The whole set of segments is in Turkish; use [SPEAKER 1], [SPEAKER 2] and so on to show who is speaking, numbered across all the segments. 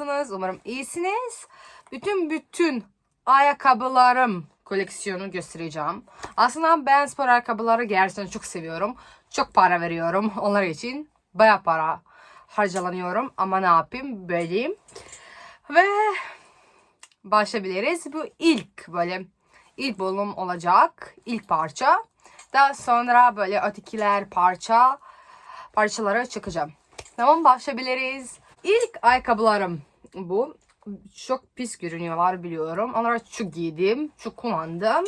[SPEAKER 1] Nasılsınız? Umarım iyisiniz. Bütün bütün ayakkabılarım koleksiyonu göstereceğim. Aslında ben spor ayakkabıları gerçekten çok seviyorum. Çok para veriyorum onlar için. Baya para harcalanıyorum ama ne yapayım böyleyim. Ve başlayabiliriz. Bu ilk böyle ilk bölüm olacak. ilk parça. Daha sonra böyle ötekiler parça parçalara çıkacağım. Tamam başlayabiliriz. İlk ayakkabılarım bu. Çok pis görünüyorlar biliyorum. Onları çok giydim, çok kullandım.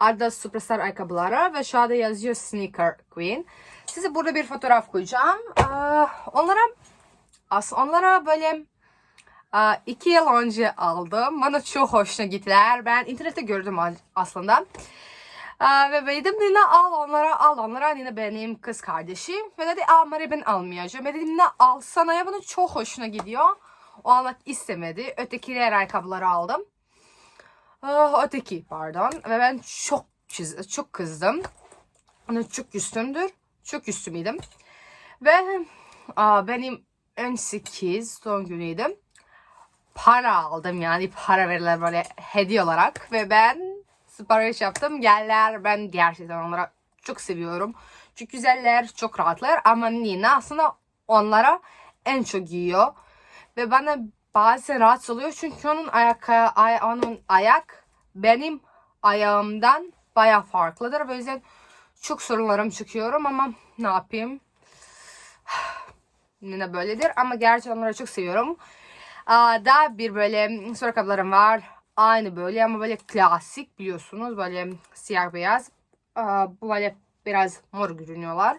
[SPEAKER 1] Adı Superstar ayakkabıları ve şu yazıyor Sneaker Queen. Size burada bir fotoğraf koyacağım. Aa, onlara aslında onlara böyle aa, iki yıl önce aldım. Bana çok hoşuna gittiler. Ben internette gördüm aslında. Aa, ve dedim Nina al onlara al onlara Nina benim kız kardeşim. Ve dedi aa Maria ben almayacağım. Ve dedim Nina alsana ya bana çok hoşuna gidiyor. O almak istemedi. Ötekiler ayakkabıları aldım. Ah, öteki pardon. Ve ben çok çiz çok kızdım. Ona çok küstümdür. Çok küstümüydüm. Ve aa, benim 18 doğum günüydüm. Para aldım yani para verirler böyle hediye olarak. Ve ben sipariş yaptım. Geldiler. Ben gerçekten onlara çok seviyorum. Çok güzeller, çok rahatlar. Ama Nina aslında onlara en çok giyiyor. Ve bana bazen rahatsız oluyor. Çünkü onun ayak, ay, onun ayak benim ayağımdan baya farklıdır. O yüzden çok sorunlarım çıkıyorum ama ne yapayım? Nina böyledir ama gerçekten onları çok seviyorum. Aa, daha bir böyle soru kaplarım var aynı böyle ama böyle klasik biliyorsunuz böyle siyah beyaz. Bu böyle biraz mor görünüyorlar.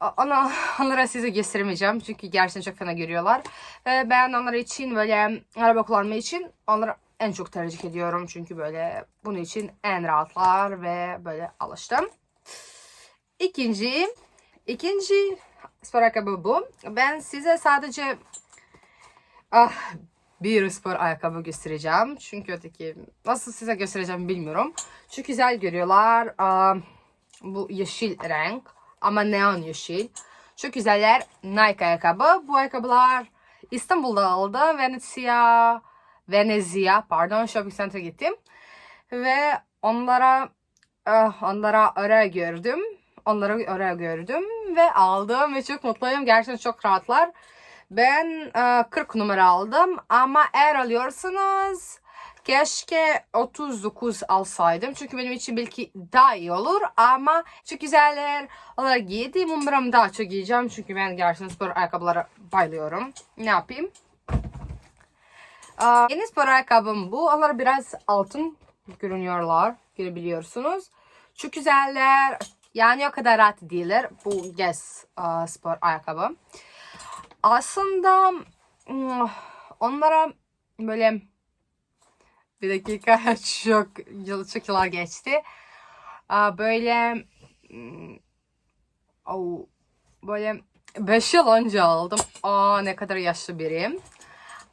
[SPEAKER 1] Ona, onlara size gösteremeyeceğim çünkü gerçekten çok fena görüyorlar. Ve ben onlar için böyle araba kullanma için onları en çok tercih ediyorum. Çünkü böyle bunun için en rahatlar ve böyle alıştım. İkinci, ikinci spor ayakkabı bu. Ben size sadece ah, bir spor ayakkabı göstereceğim. Çünkü öteki nasıl size göstereceğim bilmiyorum. Çok güzel görüyorlar. Aa, bu yeşil renk ama neon yeşil. Çok güzeller. Nike ayakkabı. Bu ayakkabılar İstanbul'da aldı. Venezia, Venezia pardon shopping center gittim. Ve onlara ah, onlara oraya gördüm. Onları oraya gördüm ve aldım ve çok mutluyum. Gerçekten çok rahatlar. Ben e, 40 numara aldım ama eğer alıyorsanız keşke 39 alsaydım. Çünkü benim için belki daha iyi olur ama çok güzeller. Onları giydim. Umarım daha çok giyeceğim. Çünkü ben gerçekten spor ayakkabılara bayılıyorum. Ne yapayım? E, yeni spor ayakkabım bu. Onlar biraz altın görünüyorlar. Görebiliyorsunuz. Çok güzeller. Yani o kadar rahat değiller. Bu Guess uh, spor ayakkabı. Aslında mm, onlara böyle bir dakika çok çok yıllar geçti. Böyle oh, böyle 5 yıl önce aldım. Aa ne kadar yaşlı biriyim.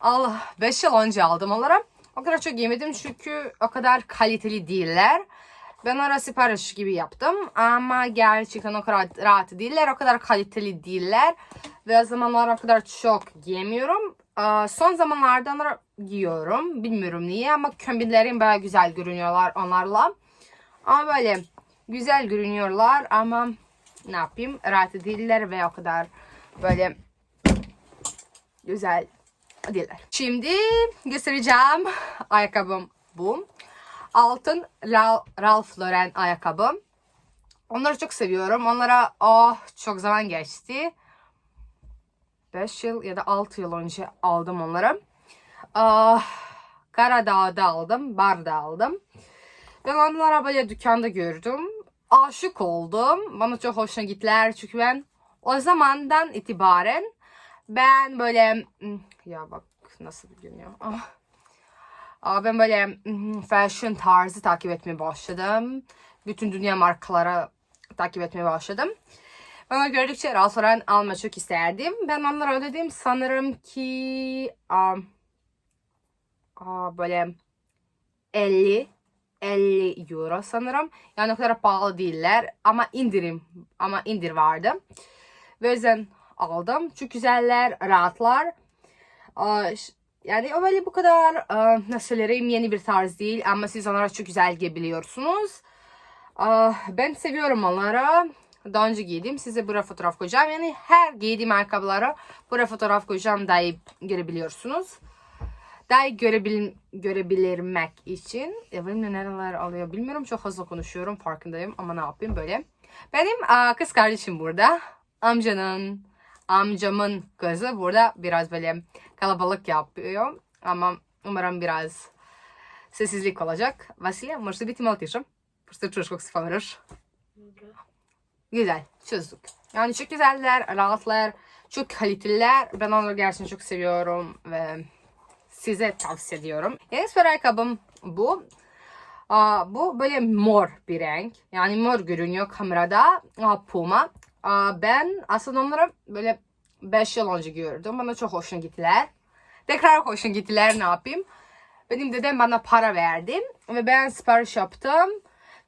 [SPEAKER 1] Allah 5 yıl önce aldım onlara. O kadar çok yemedim çünkü o kadar kaliteli değiller. Ben ara sipariş gibi yaptım ama gerçekten o kadar rahat değiller, o kadar kaliteli değiller. Ve o zamanlar o kadar çok giyemiyorum. Son zamanlarda giyiyorum. Bilmiyorum niye ama kombinlerim baya güzel görünüyorlar onlarla. Ama böyle güzel görünüyorlar ama ne yapayım rahat değiller ve o kadar böyle güzel değiller. Şimdi göstereceğim ayakkabım bu altın Ralph Lauren ayakkabı. Onları çok seviyorum. Onlara oh çok zaman geçti. 5 yıl ya da 6 yıl önce aldım onları. Ah, Karadağ'da aldım. Bar'da aldım. Ben onlara böyle dükkanda gördüm. Aşık oldum. Bana çok hoşuna gittiler. Çünkü ben o zamandan itibaren ben böyle hmm, ya bak nasıl görünüyor. Ah ben böyle fashion tarzı takip etmeye başladım. Bütün dünya markaları takip etmeye başladım. Onu gördükçe Ralph Lauren alma çok isterdim. Ben onlara ödedim. Sanırım ki um, uh, böyle 50 50 euro sanırım. Yani o kadar pahalı değiller ama indirim ama indir vardı. Ve yüzden aldım. Çok güzeller, rahatlar. Aa, yani o böyle bu kadar aa, nasıl söyleyeyim yeni bir tarz değil ama siz onlara çok güzel giyebiliyorsunuz. Aa, ben seviyorum onları Daha önce giydim. Size buraya fotoğraf koyacağım. Yani her giydiğim ayakkabılara buraya fotoğraf koyacağım. Daha iyi görebiliyorsunuz. Daha iyi görebil görebilirmek için. Ya benimle nereler alıyor bilmiyorum. Çok hızlı konuşuyorum farkındayım. Ama ne yapayım böyle. Benim aa, kız kardeşim burada. Amcanın, amcamın kızı burada biraz böyle kalabalık yapıyor. Ama umarım biraz sessizlik olacak. Vasilia, может быть, ты молчишь? Просто чушь как sıfırır. Güzel, çözdük. Yani çok güzeller, rahatlar, çok kaliteliler. Ben onları gerçekten çok seviyorum ve size tavsiye ediyorum. Yeni spor ayakkabım bu. Bu böyle mor bir renk. Yani mor görünüyor kamerada. Aa, Puma. Ben aslında onları böyle 5 yıl önce gördüm. Bana çok hoşuna gittiler. Tekrar hoşuna gittiler ne yapayım. Benim dedem bana para verdi. Ve ben sipariş yaptım.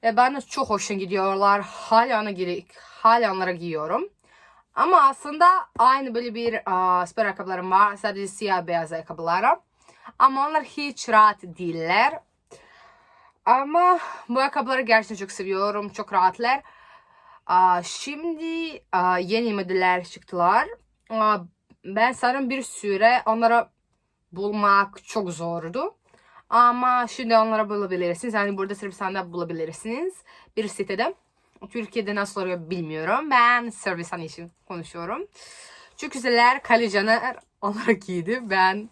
[SPEAKER 1] Ve bana çok hoşuna gidiyorlar. Hala, ona hala onları giyiyorum. Ama aslında aynı böyle bir aa, spor ayakkabılarım var. Sadece siyah beyaz ayakkabılarım. Ama onlar hiç rahat değiller. Ama bu ayakkabıları gerçekten çok seviyorum. Çok rahatlar. Aa, şimdi aa, yeni modeller çıktılar. Aa, ben sanırım bir süre onları bulmak çok zordu. Ama şimdi onları bulabilirsiniz. Yani burada Sırbistan'da bulabilirsiniz. Bir sitede. Türkiye'de nasıl oluyor bilmiyorum. Ben Sırbistan için konuşuyorum. Çok güzeller. Kalicaner onları giydi. Ben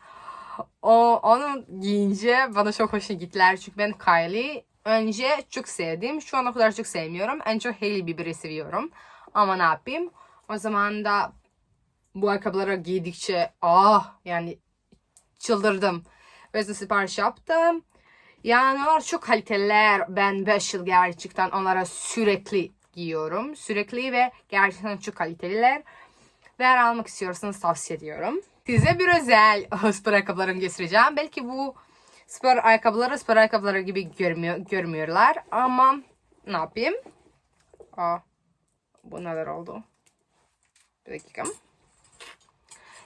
[SPEAKER 1] o onu giyince bana çok hoşuna gittiler. Çünkü ben Kylie önce çok sevdim. Şu ana kadar çok sevmiyorum. En çok Hailey Bieber'i seviyorum. Ama ne yapayım? O zaman da bu ayakkabıları giydikçe ah yani çıldırdım. De sipariş yaptım. Yani onlar çok kaliteliler. Ben 5 yıl gerçekten onlara sürekli giyiyorum. Sürekli ve gerçekten çok kaliteliler. Ve eğer almak istiyorsanız tavsiye ediyorum. Size bir özel spor ayakkabılarımı göstereceğim. Belki bu spor ayakkabıları spor ayakkabıları gibi görmüyor, görmüyorlar. Ama ne yapayım? Aa, bu neler oldu? Bir dakika.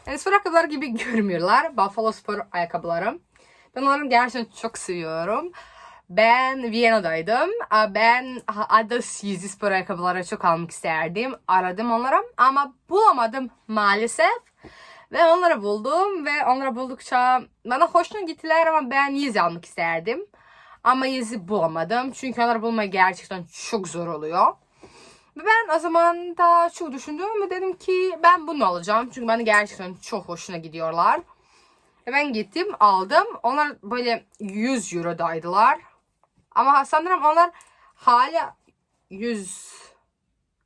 [SPEAKER 1] Yani spor ayakkabıları gibi görmüyorlar. Buffalo spor ayakkabılarım. Ben onları gerçekten çok seviyorum. Ben Viyana'daydım. Ben Adidas Yeezy spor ayakkabıları çok almak isterdim. Aradım onları ama bulamadım maalesef. Ve onları buldum ve onları buldukça bana hoşuna gittiler ama ben Yeezy almak isterdim. Ama Yeezy bulamadım. Çünkü onları bulmak gerçekten çok zor oluyor. Ve ben o zaman da çok düşündüm ve dedim ki ben bunu alacağım. Çünkü bana gerçekten çok hoşuna gidiyorlar. Ve ben gittim aldım. Onlar böyle 100 eurodaydılar. Ama sanırım onlar hala 100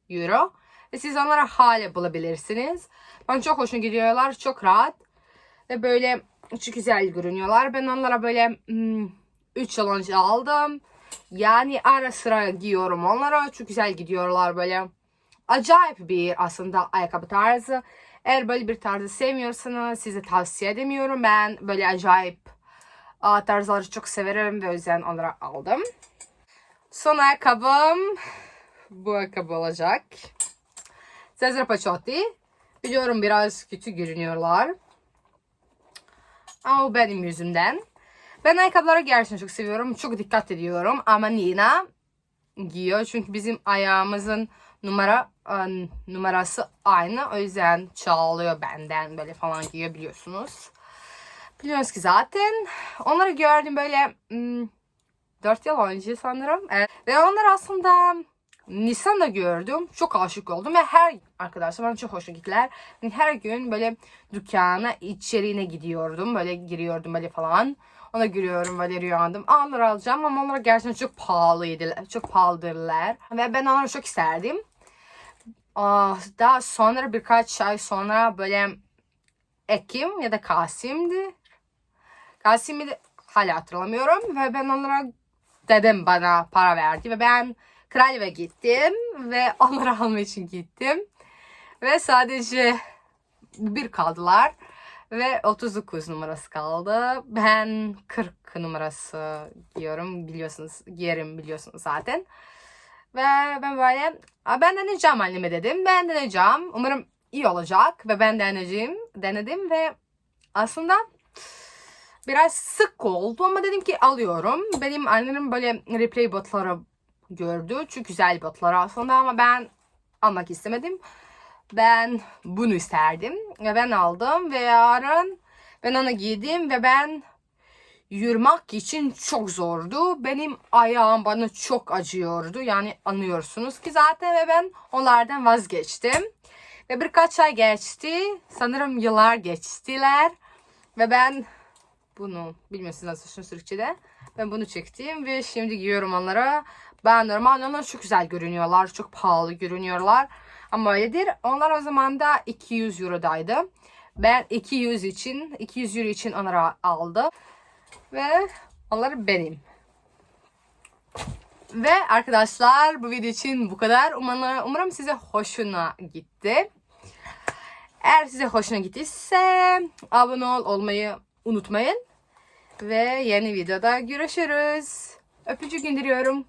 [SPEAKER 1] euro. Ve siz onları hala bulabilirsiniz. Bana çok hoşuna gidiyorlar. Çok rahat. Ve böyle çok güzel görünüyorlar. Ben onlara böyle 3 yıl önce aldım. Yani ara sıra giyiyorum onlara. Çok güzel gidiyorlar böyle. Acayip bir aslında ayakkabı tarzı. Eğer böyle bir tarzı sevmiyorsanız size tavsiye edemiyorum. Ben böyle acayip tarzları çok severim ve o yüzden onları aldım. Son ayakkabım bu ayakkabı olacak. Cesare Pacciotti. Biliyorum biraz kötü görünüyorlar. Ama benim yüzümden. Ben ayakkabıları gerçekten çok seviyorum. Çok dikkat ediyorum. Ama Nina giyiyor. Çünkü bizim ayağımızın numara numarası aynı. O yüzden çağlıyor benden böyle falan giyiyor biliyorsunuz. Ki zaten. Onları gördüm böyle hmm, 4 yıl önce sanırım. Ve onları aslında Nisan'da gördüm. Çok aşık oldum ve her arkadaşlar bana çok hoşuna gittiler. Her gün böyle dükkana içeriğine gidiyordum. Böyle giriyordum böyle falan. Ona gülüyorum böyle rüyandım. Onları alacağım ama onlar gerçekten çok pahalıydılar. Çok pahalıdırlar. Ve ben onları çok isterdim. Aa, daha sonra birkaç ay sonra böyle Ekim ya da Kasım'dı. Kasım'ı hala hatırlamıyorum. Ve ben onlara dedem bana para verdi. Ve ben Kraleve gittim. Ve onları almak için gittim. Ve sadece bir kaldılar. Ve 39 numarası kaldı. Ben 40 numarası giyiyorum. Biliyorsunuz, giyerim biliyorsunuz zaten. Ve ben böyle "Aa, ben deneyeceğim anneme dedim. Ben deneyeceğim. Umarım iyi olacak. Ve ben deneyeceğim. Denedim ve aslında biraz sık oldu ama dedim ki alıyorum. Benim annem böyle replay botları gördü. Çok güzel botlar aslında ama ben almak istemedim. Ben bunu isterdim ve ben aldım ve yarın ben onu giydim ve ben yürümek için çok zordu. Benim ayağım bana çok acıyordu. Yani anlıyorsunuz ki zaten ve ben onlardan vazgeçtim. Ve birkaç ay geçti. Sanırım yıllar geçtiler. Ve ben bunu bilmiyorsunuz nasıl Türkçe'de. Ben bunu çektim ve şimdi giyiyorum onlara. Ben normal onlar çok güzel görünüyorlar. Çok pahalı görünüyorlar. Ama öyledir. Onlar o zaman da 200 eurodaydı. Ben 200 için 200 euro için onları aldım. Ve onlar benim. Ve arkadaşlar bu video için bu kadar. Umarım, size hoşuna gitti. Eğer size hoşuna gittiyse abone ol olmayı unutmayın. Ve yeni videoda görüşürüz. Öpücük gönderiyorum.